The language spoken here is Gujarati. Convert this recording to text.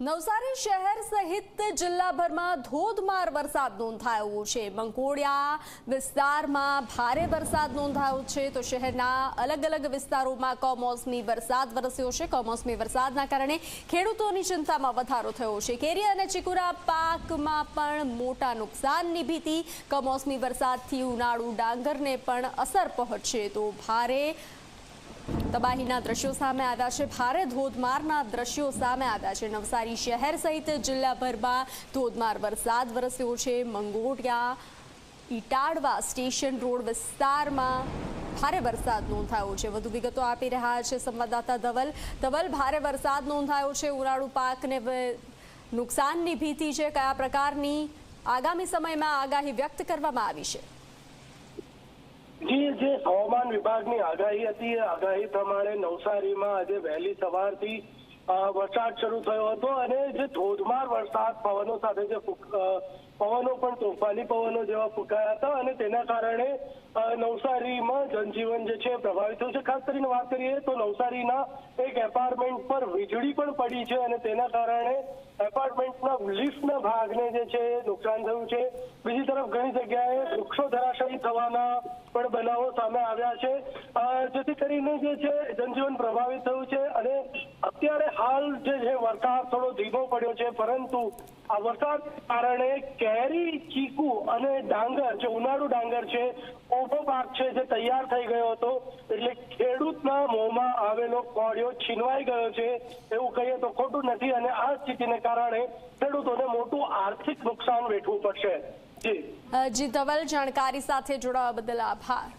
નવસારી શહેર સહિત જિલ્લાભરમાં ધોધમાર વરસાદ નોંધાયો છે. મંકોડિયા વિસ્તારમાં ભારે વરસાદ નોંધાયો છે. તો શહેરના અલગ અલગ વિસ્તારોમાં કમોસમી વરસાદ વરસ્યો છે. કમોસમી વરસાદના કારણે ખેડૂતોની ચિંતામાં વધારો થયો છે. કેરી અને ચીકુરા પાકમાં પણ મોટા નુકસાનની ભીતિ. કમોસમી વરસાદથી ઉનાળુ ડાંગરને પણ અસર પહોંચશે. તો ભારે તબાહીના દ્રશ્યો સામે આવ્યા છે. ભારે ધોધમારના દ્રશ્યો સામે આવ્યા છે. નવસારી શહેર સહિત જિલ્લાભરમાં ધોધમાર વરસાદ વરસ્યો છે. મંગોડિયા ઇટાડવા સ્ટેશન રોડ વિસ્તારમાં ભારે વરસાદ નોંધાયો છે. વધુ વિગતો આપી રહ્યા છે સંવાદદાતા ધવલ. ધવલ, ભારે વરસાદ નોંધાયો છે. ઉનાળુ પાકને નુકસાનની ભીતિ છે. કયા પ્રકારની આગામી સમયમાં આગાહી વ્યક્ત કરવામાં આવી છે? જી જે હવામાન વિભાગની આગાહી હતી, એ આગાહી પ્રમાણે નવસારીમાં આજે વહેલી સવારથી વરસાદ શરૂ થયો હતો અને જે ધોધમાર વરસાદ પવનો સાથે જે પવનો પણ તોફાની પવનો જેવા ફૂંકાયા હતા અને તેના કારણે નવસારીમાં જનજીવન જે છે પ્રભાવિત થયું છે. ખાસ કરીને વાત કરીએ તો નવસારીના એક એપાર્ટમેન્ટ પર વીજળી પણ પડી છે અને તેના કારણે એપાર્ટમેન્ટના લિફ્ટના ભાગને જે છે નુકસાન થયું છે. બીજી તરફ ઘણી જગ્યાએ વૃક્ષો ધરાશાયી થવાના પણ બનાવો સામે આવ્યા છે. જેથી કરીને જે છે જનજીવન પ્રભાવિત થયું છે અને અત્યારે હાલ જે છે વરસાદ થોડો ધીમો પડ્યો છે, પરંતુ આ વરસાદ કારણે કેરી, ચીકુ અને ડાંગર, જે ઉનાળુ ડાંગર છે ઓભો પાક છે જે તૈયાર થઈ ગયો હતો, એટલે ખેડૂતના મોંમાં આવેલો કોળિયો છીનવાઈ ગયો છે, એવું કહીએ તો ખોટું નથી અને આ સ્થિતિને કારણે ખેડૂતોને મોટું આર્થિક નુકસાન વેઠવું પડશે. જી. જી જાણકારી સાથે જોડાવા બદલ આભાર.